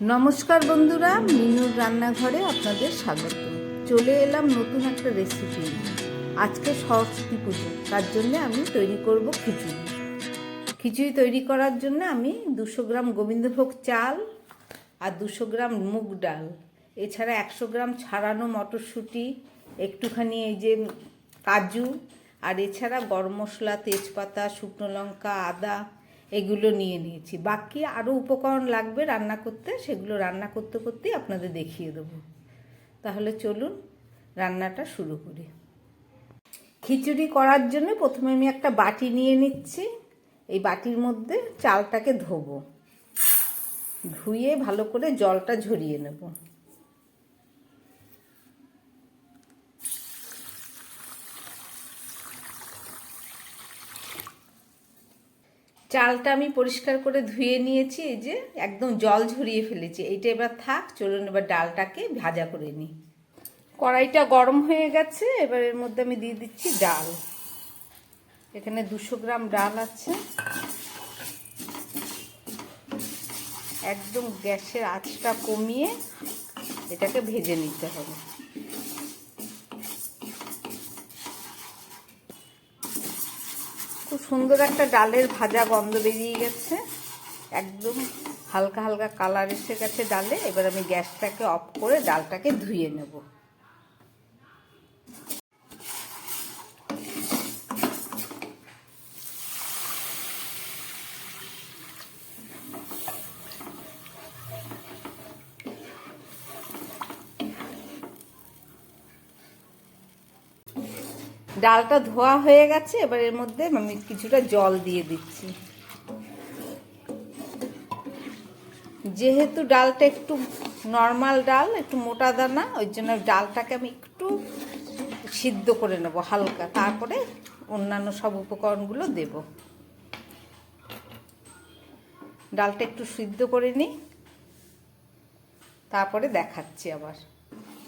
নমস্কার বন্ধুরা, মিনুর রান্নাঘরে আপনাদের স্বাগত। চলে এলাম নতুন একটা রেসিপি আজকে সরস্বতী পুজো, তার জন্য আমি তৈরি করব খিচুড়ি। খিচুড়ি তৈরি করার জন্য আমি দুশো গ্রাম গোবিন্দভোগ চাল আর দুশো গ্রাম মুগ ডাল। এছাড়া একশো গ্রাম ছাড়ানো মটরশুঁটি, একটুখানি এই যে কাজু, আর এছাড়া গরম মশলা, তেজপাতা, শুকনো লঙ্কা, আদা এগুলো নিয়ে নিয়েছি। বাকি আরও উপকরণ লাগবে রান্না করতে, সেগুলো রান্না করতে করতেই আপনাদের দেখিয়ে দেবো। তাহলে চলুন রান্নাটা শুরু করি। খিচুড়ি করার জন্য প্রথমে আমি একটা বাটি নিয়ে নিচ্ছি। এই বাটির মধ্যে চালটাকে ধোবো। ধুয়ে ভালো করে জলটা ঝরিয়ে নেব। চালটা আমি পরিষ্কার করে ধুয়ে নিয়েছি, এই যে একদম জল ঝরিয়ে ফেলেছি। এইটা এবার থাক, চলুন এবার ডালটাকে ভাজা করে নিই। কড়াইটা গরম হয়ে গেছে, এবার এর মধ্যে আমি দিয়ে দিচ্ছি ডাল। এখানে দুশো গ্রাম ডাল আছে। একদম গ্যাসের আঁচটা কমিয়ে এটাকে ভেজে নিতে হবে। সুন্দর একটা ডালের ভাজা গন্ধ বেরিয়ে গেছে। একদম হালকা হালকা কালার এসে গেছে ডালে। এবার আমি গ্যাসটাকে অফ করে ডালটাকে ধুয়ে নেব। ডালটা ধোয়া হয়ে গেছে, এবার এর মধ্যে আমি কিছুটা জল দিয়ে দিচ্ছি। যেহেতু ডালটা একটু নর্মাল ডাল, একটু মোটা দানা, ওই জন্য ডালটাকে আমি একটু সিদ্ধ করে নেব হালকা। তারপরে অন্যান্য সব উপকরণগুলো দেব। ডালটা একটু সিদ্ধ করে নিই, তারপরে দেখাচ্ছি আবার।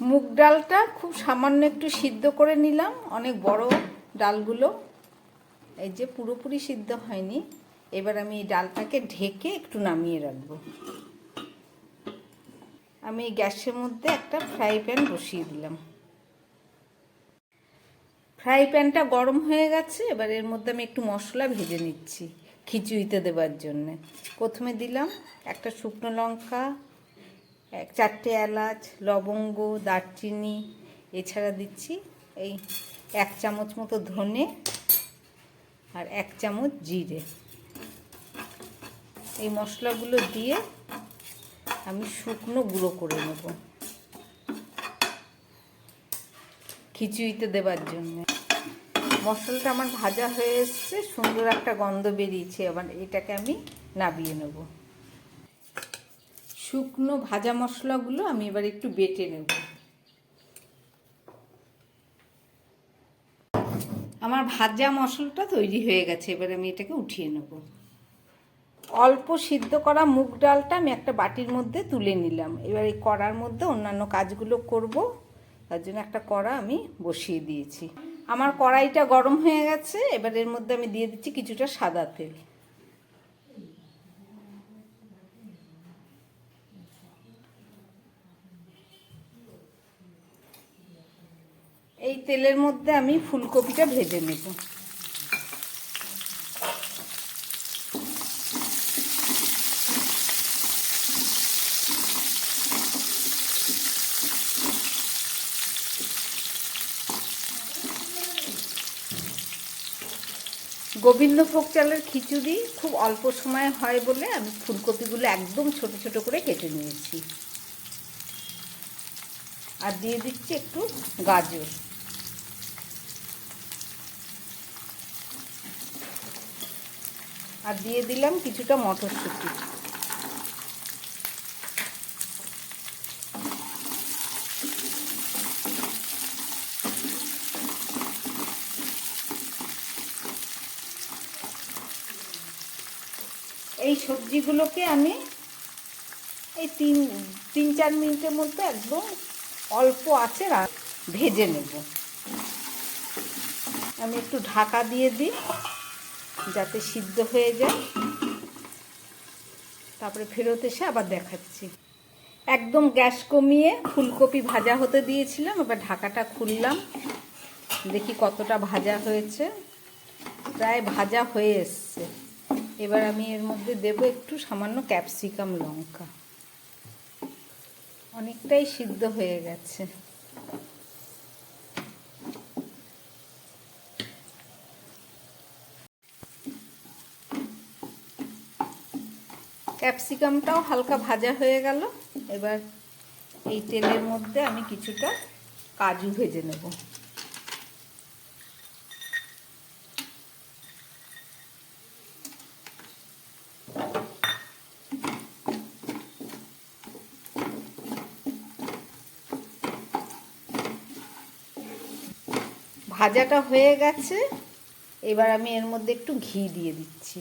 মুগ ডালটা খুব সামান্য একটু সিদ্ধ করে নিলাম। অনেক বড় ডালগুলো। এই যে পুরোপুরি সিদ্ধ হয়নি। এবার আমি এই ডালটাকে ঢেকে একটু নামিয়ে রাখব। আমি গ্যাসের মধ্যে একটা ফ্রাই প্যান বসিয়ে দিলাম। ফ্রাই প্যানটা গরম হয়ে গেছে। এবার এর মধ্যে আমি একটু মশলা ভেজে নিচ্ছি খিচুড়িতে দেওয়ার জন্যে। প্রথমে দিলাম একটা শুকনো লঙ্কা এক, চারটে এলাচ, লবঙ্গ, দারচিনি, এছাড়া দিচ্ছি এই এক চামচ মতো ধনে আর এক চামচ জিরে। এই মশলাগুলো দিয়ে আমি শুকনো গুঁড়ো করে নেব খিচুড়িতে দেবার জন্য। মশলাটা আমার ভাজা হয়ে এসছে, সুন্দর একটা গন্ধ বেরিয়েছে আবার এটাকে আমি নাবিয়ে নেব। শুকনো ভাজা মশলাগুলো আমি এবার একটু বেটে নেব। আমার ভাজা মশলাটা তৈরি হয়ে গেছে, এবার আমি এটাকে উঠিয়ে নেব। অল্প সিদ্ধ করা মুগ ডালটা আমি একটা বাটির মধ্যে তুলে নিলাম। এবার এই কড়ার মধ্যে অন্যান্য কাজগুলো করব, তার জন্য একটা কড়া আমি বসিয়ে দিয়েছি। আমার কড়াইটা গরম হয়ে গেছে, এবার এর মধ্যে আমি দিয়ে দিচ্ছি কিছুটা সাদা তেল। এই তেলের মধ্যে আমি ফুলকপিটা ভেজে নেব। গোবিন্দভোগ চালের খিচুড়ি খুব অল্প সময় হয় বলে আমি ফুলকপিগুলো একদম ছোট ছোট করে কেটে নিয়েছি। আর দিয়ে দিচ্ছি একটু গাজর। আর দিয়ে দিলাম কিছুটা মটরশুঁটি। এই সবজিগুলোকে আমি এই তিন তিন, চার মিনিটের মধ্যে একদম অল্প আছে ভেজে নেব। আমি একটু ঢাকা দিয়ে দিই। যাতে সিদ্ধ হয়ে যায়। তারপরে ফেরত এসে আবার দেখাচ্ছি। একদম গ্যাস কমিয়ে ফুলকপি ভাজা হতে দিয়েছিলাম, এবার ঢাকাটা খুললাম। দেখি কতটা ভাজা হয়েছে। প্রায় ভাজা হয়ে এসছে। এবার আমি এর মধ্যে দেব একটু সামান্য ক্যাপসিকাম লঙ্কা। অনেকটাই সিদ্ধ হয়ে গেছে। ক্যাপসিকামটাও হালকা ভাজা হয়ে গেল। এবার এই তেলের মধ্যে আমি কিছুটা কাজু ভেজে নেব। ভাজাটা হয়ে গেছে। এবার আমি এর মধ্যে একটু ঘি দিয়ে দিচ্ছি।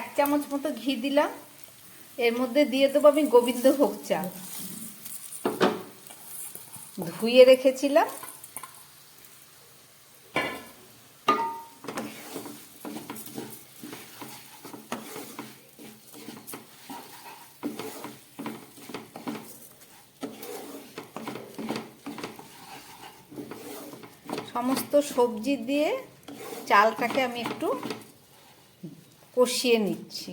এক চামচ মতো ঘি দিলাম। এর মধ্যে দিয়ে দেবো আমি গোবিন্দভোগ চাল ধুয়ে রেখেছিলাম। সমস্ত সবজি দিয়ে চালটাকে আমি একটু কষিয়ে নিচ্ছি।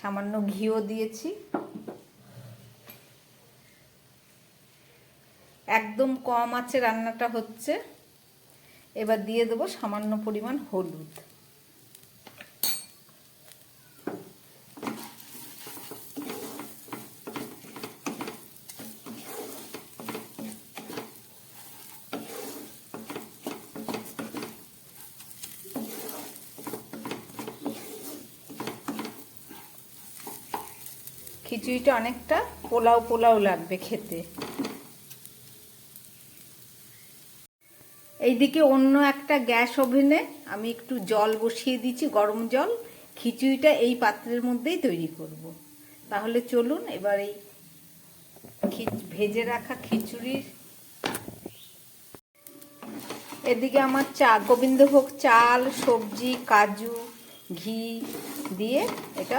সামান্য ঘিও দিয়েছি। একদম কম আছে রান্নাটা হচ্ছে। এবার দিয়ে দেবো সামান্য পরিমাণ হলুদ। খিচুড়িটা অনেকটা পোলাও পোলাও লাগবে খেতে। এইদিকে অন্য একটা গ্যাস ওভেনে আমি একটু জল বসিয়ে দিচ্ছি, গরম জল। খিচুড়িটা এই পাত্রের মধ্যেই তৈরি করব। তাহলে চলুন এবার এই ভেজে রাখা খিচুড়ির। এদিকে আমার চা, গোবিন্দভোগ চাল, সবজি, কাজু, ঘি দিয়ে এটা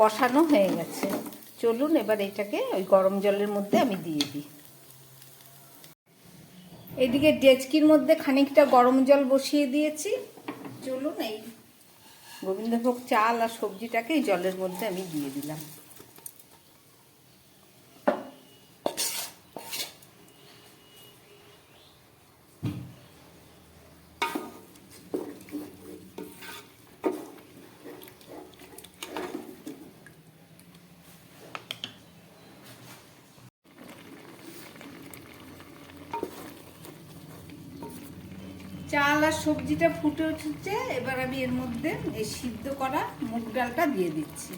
কষানো হয়ে গেছে। চলুন, এবার এটাকে ওই গরম জলের মধ্যে আমি দিয়ে দিই। এদিকে ডেচকির মধ্যে খানিকটা গরম জল বসিয়ে দিয়েছি। চলুন, এই গোবিন্দভোগ চাল আর সবজিটাকে জলের মধ্যে আমি দিয়ে দিলাম। সবজিটা ফুটে উঠেছে, এবার আমি এর মধ্যে এই সিদ্ধ করা মুগ ডালটা দিয়ে দিচ্ছি।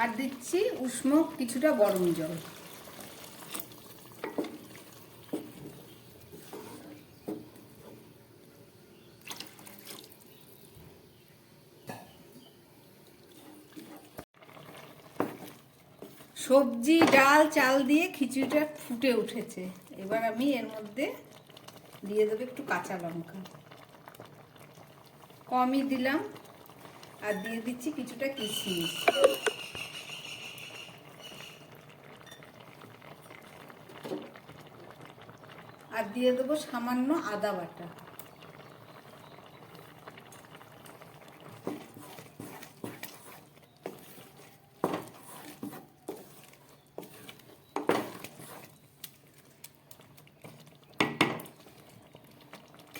আর দিচ্ছি উষ্ণ কিছুটা গরম জল। সবজি, ডাল, চাল দিয়ে খিচুড়িটা ফুটে উঠেছে। এবার আমি এর মধ্যে দিয়ে দেবো একটু কাঁচা লঙ্কা। কমই দিলাম আর দিয়ে দিচ্ছি কিছুটা কিশমিশ। আর দিয়ে দেবো সামান্য আদা বাটা।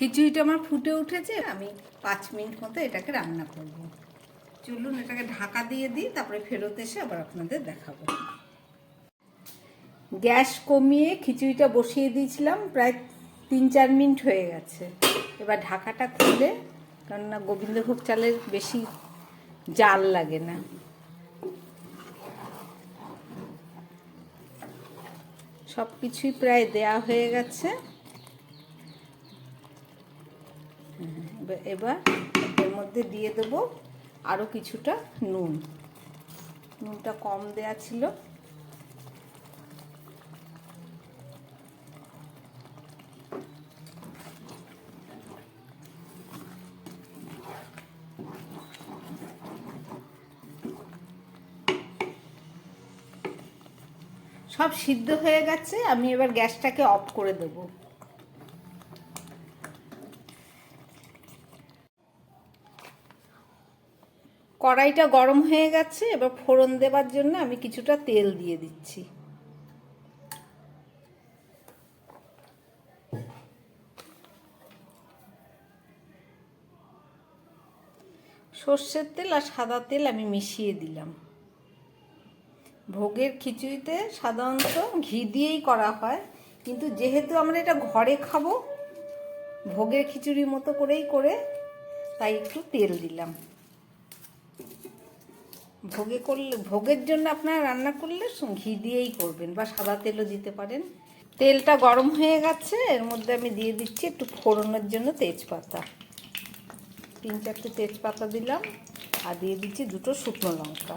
খিচুড়িটা আমার ফুটে উঠেছে। আমি পাঁচ মিনিট মতো এটাকে রান্না করব। চলুন, এটাকে ঢাকা দিয়ে দিই, তারপরে ফেরত এসে আবার আপনাদের দেখাবো। গ্যাস কমিয়ে খিচুড়িটা বসিয়ে দিয়েছিলাম, প্রায় তিন চার মিনিট হয়ে গেছে। এবার ঢাকাটা খুলে, কেননা গোবিন্দভোগ চালের বেশি জাল লাগে না। সব কিছুই প্রায় দেয়া হয়ে গেছে। এবার এর মধ্যে দিয়ে দেবো আরও কিছুটা নুন। নুনটা কম দেয়া ছিল। সব সিদ্ধ হয়ে গেছে, আমি এবার গ্যাসটাকে অফ করে দেব। কড়াইটা গরম হয়ে গেছে, এবার ফোড়ন দেবার জন্য আমি কিছুটা তেল দিয়ে দিচ্ছি। সর্ষের তেল আর সাদা তেল আমি মিশিয়ে দিলাম। ভোগের খিচুড়িতে সাধারণত ঘি দিয়েই করা হয়, কিন্তু যেহেতু আমরা এটা ঘরে খাব, ভোগের খিচুড়ির মতো করেই করে তাই একটু তেল দিলাম। ভোগে করলে, ভোগের জন্য আপনারা রান্না করলে ঘি দিয়েই করবেন বা সাদা তেলও দিতে পারেন। তেলটা গরম হয়ে গেছে, এর মধ্যে আমি দিয়ে দিচ্ছি একটু ফোড়নের জন্য তেজপাতা। তিন চারটে তেজপাতা দিলাম, আর দিয়ে দিচ্ছি দুটো শুকনো লঙ্কা।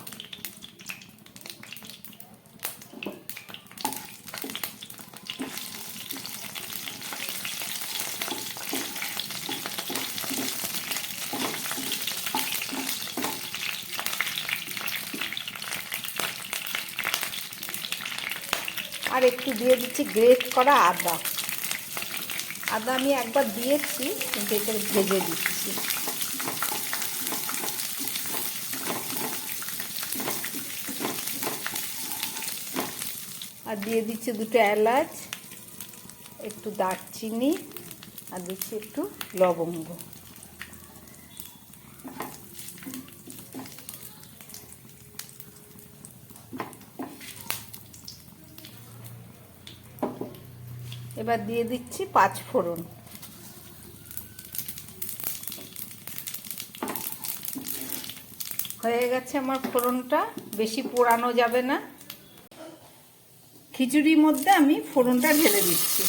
আর একটু দিয়ে দিচ্ছি গ্রেট করা আদা। আদা আমি একবার দিয়েছি, কিন্তু এটা ভেজে দিচ্ছি। আর দিয়ে দিচ্ছি দুটো এলাচ, একটু দারচিনি, আর দিচ্ছি একটু লবঙ্গ। এবার দিয়ে দিচ্ছি পাঁচ ফোড়ন। হয়ে গেছে আমার ফোড়নটা, বেশি পোড়ানো যাবে না। খিচুড়ির মধ্যে আমি ফোড়নটা ঢেলে দিচ্ছি।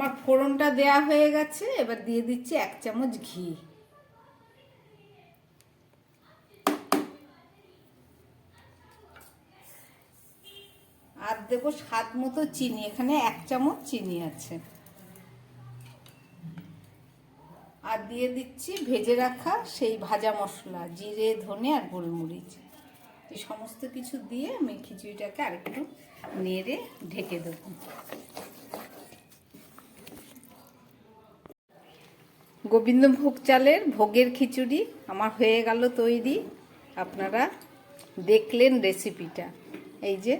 আমার ফোড়নটা দেয়া হয়ে গেছে, এবার দিয়ে দিচ্ছি এক চামচ ঘি। আর দেবো স্বাদ মতো চিনি, এখানে এক চামচ চিনি আছে। আর দিয়ে দিচ্ছি ভেজে রাখা সেই ভাজা মশলা, জিরে, ধনে আর গোলমরিচ। এই সমস্ত কিছু দিয়ে আমি খিচুড়িটাকে আরেকটু নেড়ে ঢেকে দেবো। গোবিন্দভোগ চালের ভোগের খিচুড়ি আমার হয়ে গেল তৈরি। আপনারা দেখলেন রেসিপিটা। এই যে,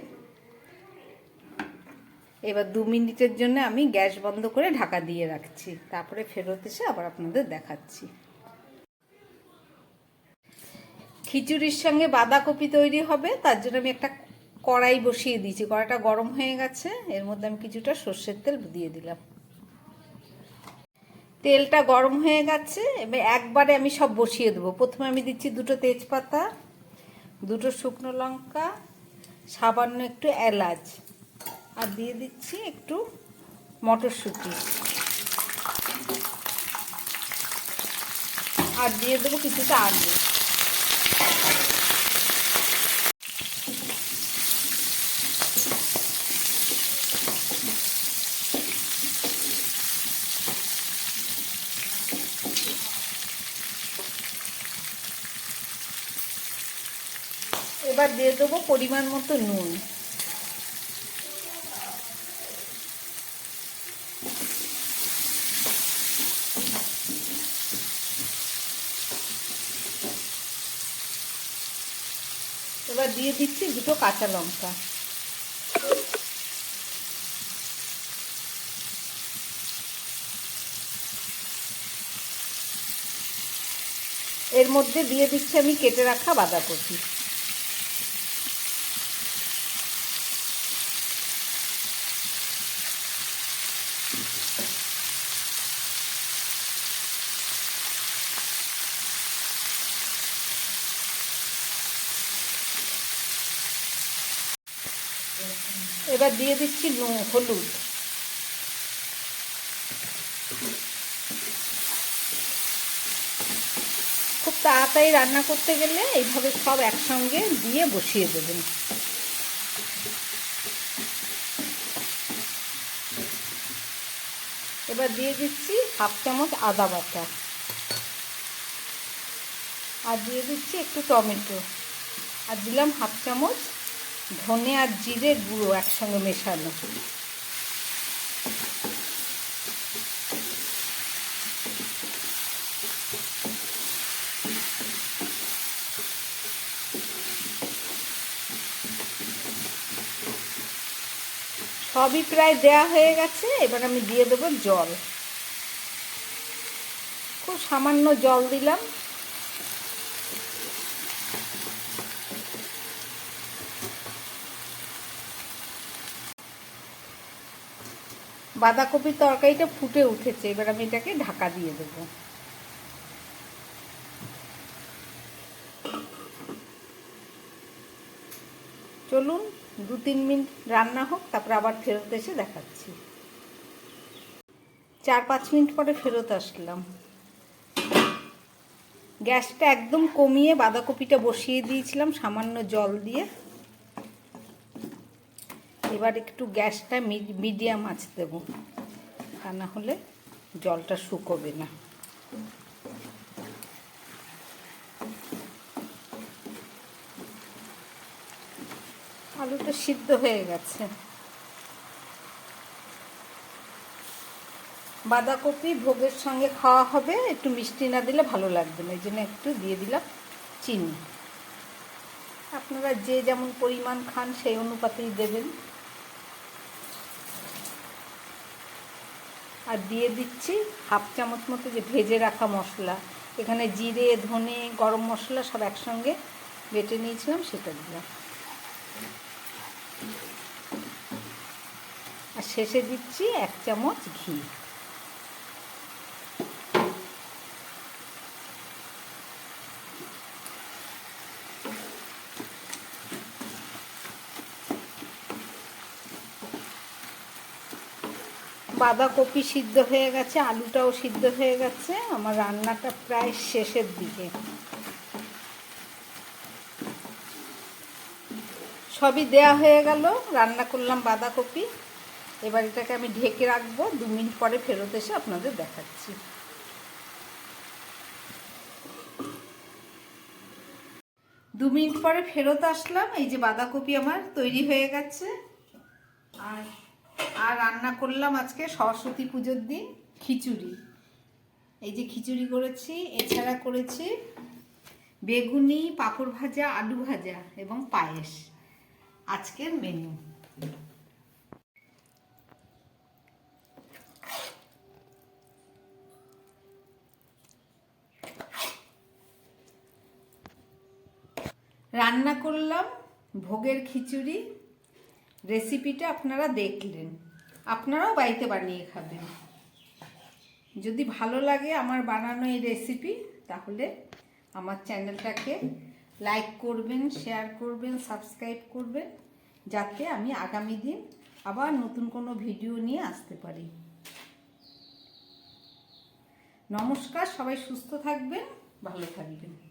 এবার দু মিনিটের জন্য আমি গ্যাস বন্ধ করে ঢাকা দিয়ে রাখছি। তারপরে ফেরত এসে আবার আপনাদের দেখাচ্ছি। খিচুড়ির সঙ্গে বাঁধাকপি তৈরি হবে, তার জন্য আমি একটা কড়াই বসিয়ে দিয়েছি। কড়াইটা গরম হয়ে গেছে, এর মধ্যে আমি কিছুটা সর্ষের তেল দিয়ে দিলাম। তেলটা গরম হয়ে গেছে, এবার একবারে আমি সব বসিয়ে দেবো। প্রথমে আমি দিচ্ছি দুটো তেজপাতা, দুটো শুকনো লঙ্কা, সামান্য একটু এলাচ, আর দিয়ে দিচ্ছি একটু মটরশুঁটি। আর দিয়ে দেবো কিছুটা আলু। এবার দিয়ে দেবো পরিমাণ মতো নুন। এবার দিয়ে দিচ্ছি দুটো কাঁচা লঙ্কা। এর মধ্যে দিয়ে দিচ্ছি আমি কেটে রাখা বাঁধাকপি। এবার দিয়ে দিচ্ছি হলুদ। খুব তাড়াতাড়ি রান্না করতে গেলে এইভাবে সব একসঙ্গে দিয়ে বসিয়ে দেবেন এবার দিয়ে দিচ্ছি হাফ চামচ আদা বাটা। আর দিয়ে দিচ্ছি একটু টমেটো। আর দিলাম হাফ চামচ ধনে আর জিরে গুঁড়ো একসঙ্গে মেশানো। সবই প্রায় দেয়া হয়ে গেছে, এবার আমি দিয়ে দেবো জল। খুব সামান্য জল দিলাম। বাঁধাকপির তরকারিটা ফুটে উঠেছে, এবার আমি এটাকে ঢাকা দিয়ে দেবো। চলুন দু তিন মিনিট রান্না হোক, তারপর আবার ফেরত এসে দেখাচ্ছি। চার পাঁচ মিনিট পরে ফেরত আসলাম। গ্যাসটা একদম কমিয়ে বাঁধাকপিটা বসিয়ে দিয়েছিলাম সামান্য জল দিয়ে। এবার একটু গ্যাসটা মিডিয়াম আঁচ দেবো। তা না হলে জলটা শুকোবে না। আলুটা সিদ্ধ হয়ে গেছে। বাঁধাকপি ভোগের সঙ্গে খাওয়া হবে, একটু মিষ্টি না দিলে ভালো লাগবে না, এই জন্য একটু দিয়ে দিলাম চিনি। আপনারা যে যেমন পরিমাণ খান সেই অনুপাতেই দেবেন। আর দিয়ে দিচ্ছি হাফ চামচ মতো যে ভেজে রাখা মশলা। এখানে জিরে, ধনে, গরম মশলা সব একসঙ্গে বেটে নিয়েছিলাম, সেটা দিলাম। আর শেষে দিচ্ছি এক চামচ ঘি। বাঁধাকপি সিদ্ধ হয়ে গেছে, আলুটাও সিদ্ধ হয়ে গেছে। আমার রান্নাটা প্রায় শেষের দিকে। সবই দেয়া হয়ে গেল, রান্না করলাম বাঁধাকপি। এবার এটাকে আমি ঢেকে রাখব, দু মিনিট পরে ফেরত এসে আপনাদের দেখাচ্ছি। দু মিনিট পরে ফেরত আসলাম, এই যে বাঁধাকপি আমার তৈরি হয়ে গেছে। আর আর রান্না করলাম আজকে সরস্বতী পুজোর দিন খিচুড়ি। এই যে খিচুড়ি করেছি, এছাড়া করেছি বেগুনি, পাঁপড় ভাজা, আলু ভাজা এবং পায়েস। আজকের মেনু রান্না করলাম ভোগের খিচুড়ি রেসিপিটা আপনারা দেখলেন। আপনারাও বাড়িতে বানিয়ে খাবেন। যদি ভালো লাগে আমার বানানো এই রেসিপি, তাহলে আমার চ্যানেলটাকে লাইক করবেন, শেয়ার করবেন, সাবস্ক্রাইব করবেন, যাতে আমি আগামী দিন আবার নতুন কোনো ভিডিও নিয়ে আসতে পারি। নমস্কার, সবাই সুস্থ থাকবেন, ভালো থাকবেন।